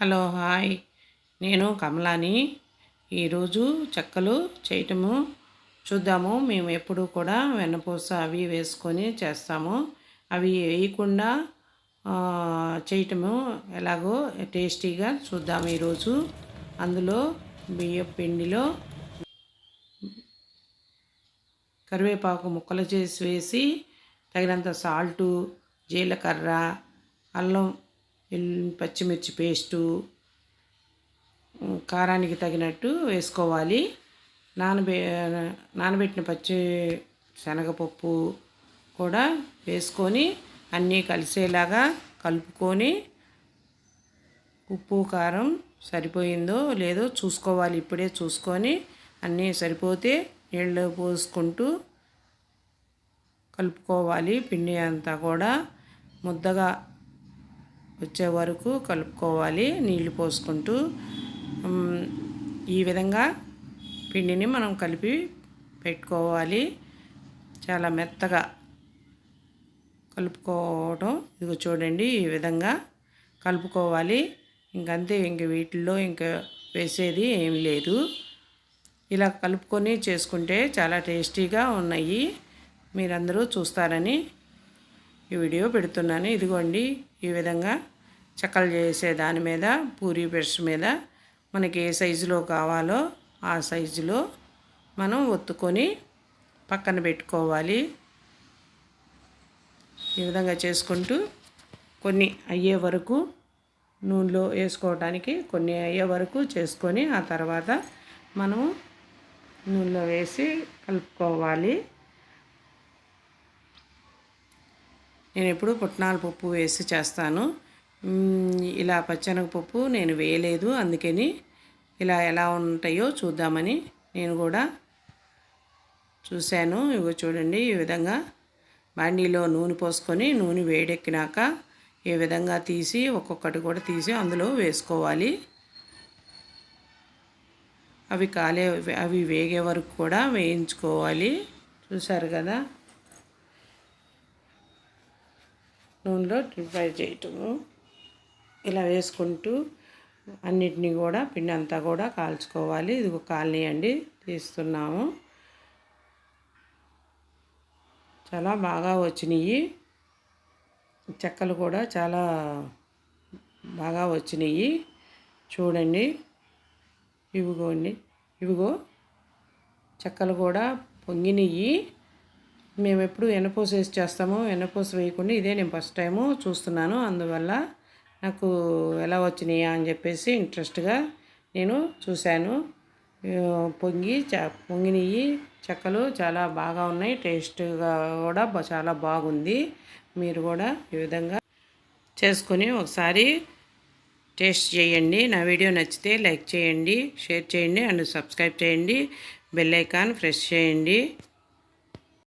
Hello hi. నేను కమలాని. ఈరోజు చెక్కలు చేయటము చూద్దాము. మేము ఎప్పుడు కూడా వెన్నపూస అవి వేసుకొని చేస్తాము. అవి వేయకుండా చేయటము ఎలాగో టేస్టీగా చూద్దాము ఈరోజు. అందులో బియ్యం పిండిలో కరివేపాకు ముక్కలు చేసి వేసి తగినంత సాల్టు జీలకర్ర అల్లం పచ్చిమిర్చి పేస్టు కారానికి తగినట్టు వేసుకోవాలి. నానబె నానబెట్టిన పచ్చి శనగపప్పు కూడా వేసుకొని అన్నీ కలిసేలాగా కలుపుకొని ఉప్పు కారం సరిపోయిందో లేదో చూసుకోవాలి. ఇప్పుడే చూసుకొని అన్నీ సరిపోతే నీళ్ళు పోసుకుంటూ కలుపుకోవాలి. పిండి అంతా కూడా ముద్దగా వచ్చే వరకు కలుపుకోవాలి నీళ్ళు పోసుకుంటూ. ఈ విధంగా పిండిని మనం కలిపి పెట్టుకోవాలి. చాలా మెత్తగా కలుపుకోవటం. ఇదిగో చూడండి ఈ విధంగా కలుపుకోవాలి. ఇంకంతే ఇంక వీటిల్లో ఇంకా వేసేది ఏం లేదు. ఇలా కలుపుకొని చేసుకుంటే చాలా టేస్టీగా ఉన్నాయి. మీరందరూ చూస్తారని ఈ వీడియో పెడుతున్నాను. ఇదిగోండి ఈ విధంగా చెక్కలు చేసే దాని మీద పూరి బ్రష్ మీద మనకి ఏ సైజులో కావాలో ఆ సైజులో మనం ఒత్తుకొని పక్కన పెట్టుకోవాలి. ఈ విధంగా చేసుకుంటూ కొన్ని అయ్యే వరకు నూనెలో వేసుకోవడానికి కొన్ని అయ్యే వరకు చేసుకొని ఆ తర్వాత మనం నూనెలో వేసి కలుపుకోవాలి. నేను ఎప్పుడు పుట్నాల పప్పు వేసి చేస్తాను. ఇలా పచ్చెనగపప్పు నేను వేయలేదు అందుకని ఇలా ఎలా ఉంటాయో చూద్దామని నేను కూడా చూశాను. ఇవి చూడండి ఈ విధంగా బాండీలో నూనె పోసుకొని నూనె వేడెక్కినాక ఈ విధంగా తీసి ఒక్కొక్కటి కూడా తీసి అందులో వేసుకోవాలి. అవి కాలే అవి వేగే వరకు కూడా వేయించుకోవాలి. చూసారు కదా? నూనెలో ఫ్రై చేయటము. ఇలా వేసుకుంటూ అన్నిటినీ కూడా పిండి అంతా కూడా కాల్చుకోవాలి. ఇది ఒక కాలనీ అండి తీస్తున్నాము. చాలా బాగా వచ్చినాయి. చెక్కలు కూడా చాలా బాగా వచ్చినాయి. చూడండి. ఇవిగోండి. ఇవిగో చెక్కలు కూడా పొంగినవి మేము ఎప్పుడు ఎన్నపూస వేసి చేస్తాము ఎన్నపూస వేయకుండా ఇదే నేను ఫస్ట్ టైము చూస్తున్నాను. అందువల్ల నాకు ఎలా వచ్చినాయా అని చెప్పేసి ఇంట్రెస్ట్గా నేను చూశాను. పొంగి చ పొంగినవి చెక్కలు చాలా బాగా ఉన్నాయి. టేస్ట్గా కూడా చాలా బాగుంది. మీరు కూడా ఈ విధంగా చేసుకొని ఒకసారి టేస్ట్ చేయండి. నా వీడియో నచ్చితే లైక్ చేయండి షేర్ చేయండి అండ్ సబ్స్క్రైబ్ చేయండి. బెల్ ఐకాన్ ప్రెస్ చేయండి.